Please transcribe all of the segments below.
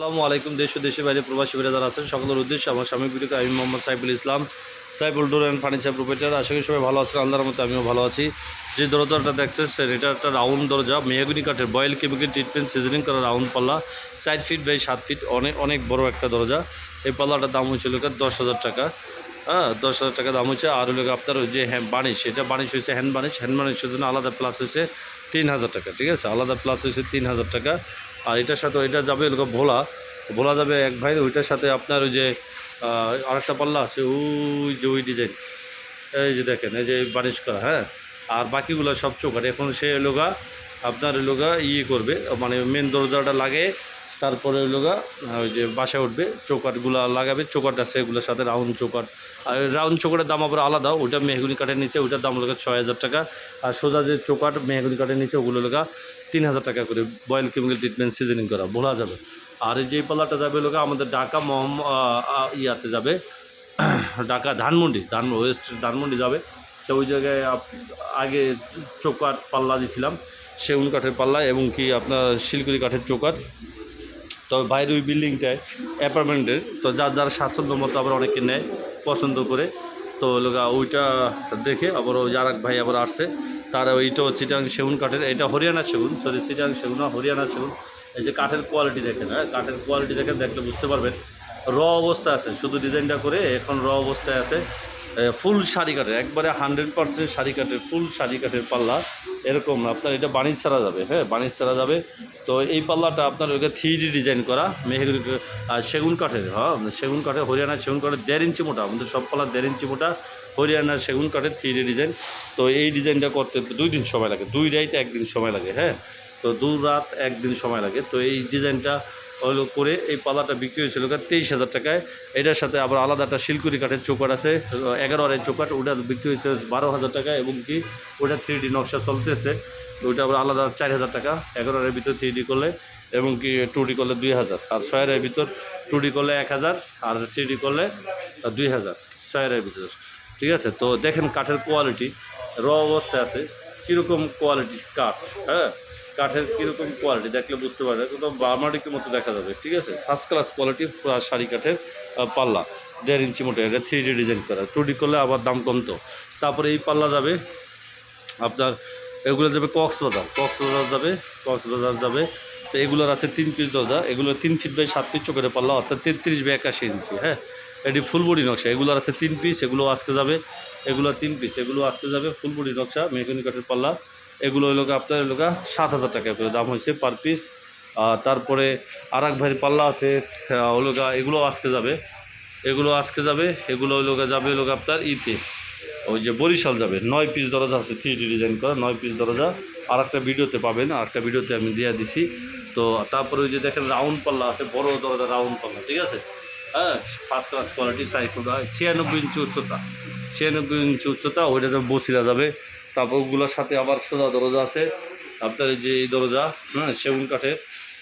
আসসালামু আলাইকুম, দেশ ও দেশের বাইরে প্রবাসী বেড়ে যারা আছেন, সকলের উদ্দেশ্যে আমার স্বামী ভিডিওকে আমি Mohammad Saiful Islam, Saiful door and furniture proprietor আশা করি সবাই ভালো আছেন, আল্লাহর মতো আমিও ভালো আছি। যে দরজাটা দেখছেন সেটা একটা রাউন্ড দরজা মেয়াগুনি কাঠের বয়েল কেমিক্যাল ট্রিটমেন্ট সিজনিং করা রাউন্ড পাল্লা সাইড ফিট বাই সাত ফিট অনেক অনেক বড় একটা দরজা। এই পাল্লাটার দাম হয়েছিল দশ হাজার টাকা। হ্যাঁ দশ হাজার টাকা দাম হচ্ছে আর হলো আপনার যে হ্যাঁ বানিশ এটা বানিশ হয়েছে হ্যান্ড বানিশ। হ্যান্ড বানিশের জন্য আলাদা প্লাস হয়েছে তিন হাজার টাকা, ঠিক আছে? আলাদা প্লাস হয়েছে তিন হাজার টাকা। আর এটার সাথে ওইটা যাবে ভোলা। ভোলা যাবে এক ভাই, ওইটার সাথে আপনার ওই যে আরেকটা পাল্লা আছে, ওই যে ওই ডিজাইন এই যে দেখেন, এই যে বানিশ করা হ্যাঁ? আর বাকিগুলো সব চোখাট এখন সে লোগা আপনার লোগা ইয়ে করবে মানে মেন দরজাটা লাগে তারপরে লোগা ওই যে বাসায় উঠবে চৌকাটগুলো লাগাবে চৌকাট আছে এগুলোর সাথে রাউন্ড চৌকাট আর রাউন্ড চৌকাটের দাম আবার আলাদা ওটা মেহগুনি কাঠের নিচে ওটার দাম লোকা ছয় হাজার টাকা। আর সোজা যে চৌকাট মেহগুনি কাঠের নিচে, ওগুলো লোকা তিন হাজার টাকা করে, বয়েল কেমিক্যাল ট্রিটমেন্ট সিজনিং করা, বলা যাবে। আর যে পাল্লাটা যাবে লোকা আমাদের ঢাকা মহম ইয়াতে যাবে। ঢাকা ধানমন্ডি, ধান, ওয়েস্ট ধানমন্ডি যাবে। তো ওই জায়গায় আগে চৌকাট পাল্লা দিয়েছিলাম সেগুন কাঠের পাল্লা এবং কি আপনার শিলকুড়ি কাঠের চৌকাট তবে বাইরে ওই বিল্ডিংটায় অ্যাপার্টমেন্টের, তো যার যার স্বাচ্ছন্দ্য মতো আবার অনেকে নেয়, পছন্দ করে। তো লোকা ওইটা দেখে আবার ওই আর ভাই আবার আসছে, তারা ওইটাও চিটাং সেগুন কাঠের, এটা হরিয়ানা সেগুন সরি চিটাং সেগুন হরিয়ানা সেগুন। এই যে কাঠের কোয়ালিটি দেখেন হ্যাঁ কাঠের কোয়ালিটি দেখেন, দেখলে বুঝতে পারবেন। র অবস্থা আছে, শুধু ডিজাইনটা করে এখন র অবস্থায় আছে। ফুল শাড়ি কাঠের, একবারে হান্ড্রেড পার্সেন্ট শাড়ি কাঠের, ফুল শাড়ি কাঠের পাল্লা। এরকম আপনার এটা বাণিজ্য ছাড়া যাবে হ্যাঁ বাণিজ্য ছাড়া যাবে। তো এই পাল্লাটা আপনার ওইটা থ্রি ডি ডিজাইন করা মেহেগুড়ি আর সেগুন কাঠের হ্যাঁ সেগুন কাঠের, হরিয়ানার সেগুন কাঠের দেড় ইঞ্চি মোটা, আমাদের সব পাল্লা দেড় ইঞ্চি মোটা, হরিয়ানার সেগুন কাঠের থ্রি ডি ডিজাইন। তো এই ডিজাইনটা করতে দুই দিন সময় লাগে, দুই রাইতে একদিন সময় লাগে হ্যাঁ। তো দু রাত একদিন সময় লাগে। তো এই ডিজাইনটা হলো করে এই পালাটা বিক্রি হয়েছিল তেইশ হাজার টাকায়। এটার সাথে আবার আলাদা একটা শিলকুড়ি কাঠের চৌকাট আছে, এগারো আড়াই চৌকাট ওটা বিক্রি হয়েছে বারো হাজার টাকা এবং কি ওটা থ্রি ডি নকশা চলতেছে। ওইটা আবার আলাদা চার হাজার টাকা, এগারো আড়াই ভিতর থ্রি ডি করলে এবং কি টু ডি করলে দুই হাজার, আর ছয় আড়াই ভিতর টু ডি করলে এক হাজার, আর থ্রি ডি করলে দুই হাজার, ছয় আড়াই ভিতর। ঠিক আছে, তো দেখেন কাঠের কোয়ালিটি র অবস্থায় আছে। কীরকম কোয়ালিটি কাঠ হ্যাঁ? কাঠের কীরকম কোয়ালিটি দেখলে বুঝতে পারবে, একদম বার্মাটিকের মতো দেখা যাবে, ঠিক আছে? ফার্স্ট ক্লাস কোয়ালিটি শাড়ি কাঠের পাল্লা, দেড় ইঞ্চি মোটে, এটা থ্রি ডি ডিজাইন করা। টু ডি করলে আবার দাম কমতো। তারপরে এই পাল্লা যাবে আপনার, এগুলো যাবে কক্সবাজার কক্সবাজার যাবে কক্সবাজার যাবে। তো এগুলোর আছে তিন পিস দরজা, এগুলো তিন ফিট বাই সাত পিস চোখের পাল্লা, অর্থাৎ তেত্রিশ বাই একাশি ইঞ্চি হ্যাঁ? এটি ফুল বডি নকশা। এগুলোর আছে তিন পিস এগুলো আজকে যাবে এগুলো তিন পিস এগুলো আজকে যাবে ফুল বডি নকশা মেকানি কাঠের পাল্লা। এগুলো হলো আপনার হলো সাত হাজার টাকা করে দাম হয়েছে পার পিস তারপরে আর এক ভাইয়ের পাল্লা আছে হলো এগুলো আজকে যাবে। এগুলো আজকে যাবে, এগুলো হলো যাবে হলো আপনার ইতে ওই যে বরিশাল যাবে, নয় পিস দরজা আছে থ্রি ডি ডিজাইন করা, নয় পিস দরজা। আর একটা ভিডিওতে পাবেন আর একটা ভিডিওতে আমি দিয়ে দিছি। তো তারপরে ওই যে দেখেন রাউন্ড পাল্লা আছে, বড় দরজা রাউন্ড পাল্লা, ঠিক আছে? হ্যাঁ ফার্স্ট ক্লাস কোয়ালিটি সাইজ ছিয়ানব্বই ইঞ্চি উচ্চতা। ছিয়ানব্বই ইঞ্চি উচ্চতা, ওইটা যাবে বসিরা যাবে। তারপর ওগুলোর সাথে আবার সোজা দরজা আছে। আপনার যে এই দরজা হ্যাঁ সেগুন কাঠের,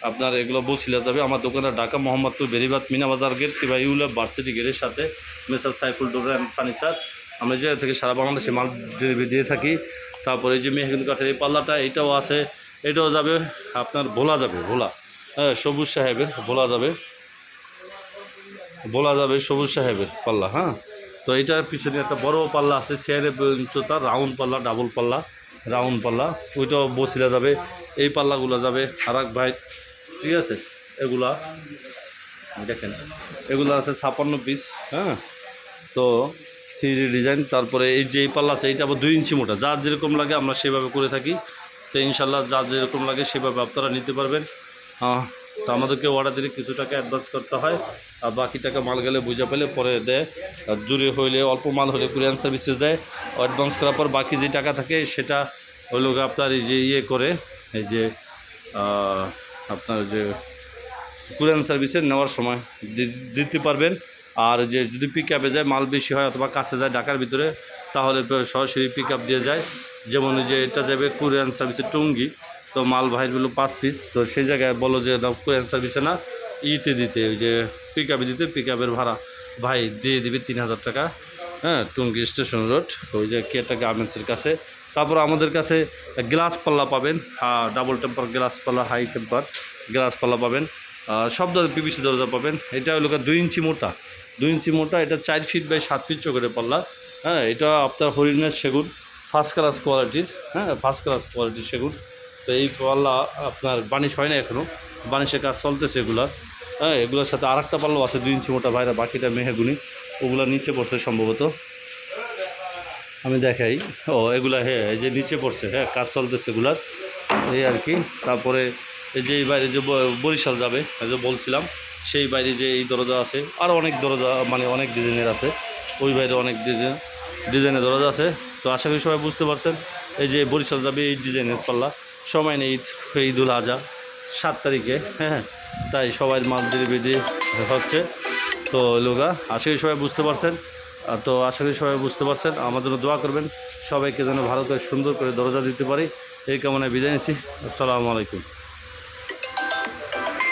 আপনার এগুলো বসিলা যাবে। আমার দোকানে ঢাকা মোহাম্মদপুর বেরিবাদ মিনাবাজার গেট কিংবা ইউলা ভার্সিটি গেটের সাথে messrs Saiful door and furniture. আমরা যে থেকে সারা বাংলাদেশে মাল ডেলিভারি দিয়ে থাকি। তারপরে এই যে মেহগুন কাঠের এই পাল্লাটা, এটাও আছে। এটাও যাবে, আপনার ভোলা যাবে, ভোলা। হ্যাঁ সবুজ সাহেবের ভোলা যাবে। বলা যাবে সবুজ সাহেবের পাল্লা হ্যাঁ। তো এটার পিছনে একটা বড় পাল্লা আছে চেয়ারে উচ্চতা রাউন্ড পাল্লা, ডাবল পাল্লা, রাউন্ড পাল্লা, ওইটাও বসিলা যাবে, এই পাল্লাগুলো যাবে। আর এক ভাই, ঠিক আছে? এগুলা, দেখেন, এগুলো আছে ছাপান্ন পিস হ্যাঁ? তো থ্রি ডিজাইন, তারপরে এই যে এই পাল্লা আছে, এইটা আবার দুই ইঞ্চি মোটা। যার যেরকম লাগে আমরা সেভাবে করে থাকি। তো ইনশাল্লাহ যার যেরকম লাগে সেভাবে আপনারা নিতে পারবেন। তো আমাদেরকে অর্ডার দিলে কিছু টাকা অ্যাডভান্স করতে হয়, আর বাকি টাকা মাল গেলে বুঝে পেলে পরে দেয়। আর দূরে হইলে, অল্প মাল হলে কুরিয়ান সার্ভিসেস দেয়। অ্যাডভান্স করার পর বাকি যে টাকা থাকে সেটা হলো আপনার এই যে ইয়ে করে, এই যে আপনার যে কুরিয়ান সার্ভিসে নেওয়ার সময় দিতে পারবেন। আর যে যদি পিক আপে যায়, মাল বেশি হয় অথবা কাছে যায় ঢাকার ভিতরে, তাহলে সরাসরি পিক আপ দিয়ে যায়। যেমন যে এটা যাবে কুরিয়ান সার্ভিসে টুঙ্গি। তো মাল বলল পাঁচ পিস তো সেই জায়গায় বলো যে, না কুরিয়ান সার্ভিসে না। ইতে দিতে, ওই যে পিক আপে দিতে পিক আপের ভাড়া ভাই দিয়ে দিবে তিন হাজার টাকা হ্যাঁ টুঙ্গি স্টেশন রোড, ওই যে কেটা গার্মেন্টসের কাছে। তারপর আমাদের কাছে গ্লাস পাল্লা পাবেন হ্যাঁ ডাবল টেম্পার গ্লাস পাল্লা হাই টেম্পার গ্লাস পাল্লা পাবেন সব ধরনের পিভিসি দরজা পাবেন। এটা হলো দুই ইঞ্চি মোটা, দুই ইঞ্চি মোটা, এটা চার ফিট বাই সাত ফিট চোখের পাল্লা হ্যাঁ এটা আপনার হরিণের সেগুন ফার্স্ট ক্লাস কোয়ালিটির হ্যাঁ ফার্স্ট ক্লাস কোয়ালিটির সেগুন। তো এই পাল্লা আপনার বানিশ হয় না এখনও বানিশের কাজ চলতেছে এগুলার হ্যাঁ এগুলোর সাথে আর একটা পাল্লাও আছে, দুই ইঞ্চি মোটা বাইরে বাকিটা মেহেগুনি। ওগুলো নিচে পড়ছে সম্ভবত। আমি দেখাই। ও, এগুলা হ্যাঁ এই যে নিচে পড়ছে হ্যাঁ কাজ চলতেছে এগুলার। এই আর কি। তারপরে এই যে এই বাইরে যে বরিশাল যাবে যে বলছিলাম, সেই বাইরে যে এই দরজা আছে আরও অনেক দরজা মানে অনেক ডিজাইনের আছে। ওই বাইরে অনেক ডিজাইন ডিজাইনের দরজা আছে। তো আশা করি সবাই বুঝতে পারছেন, এই যে বরিশাল যাবে এই ডিজাইনের পাল্লা। সময় নেই ঈদ, ঈদুল আজহা, সাত তারিখে। হ্যাঁ তাই সবাই মাল বিধি হচ্ছে। তো লোকা আশা করি সবাই বুঝতে পারছেন। তো আশা করি সবাই বুঝতে পারছেন। আমার জন্য দোয়া করবেন, সবাইকে যেন ভালো করে সুন্দর করে দরজা দিতে পারি। এই কামনায় বিদায় নিচ্ছি। আসসালামু আলাইকুম।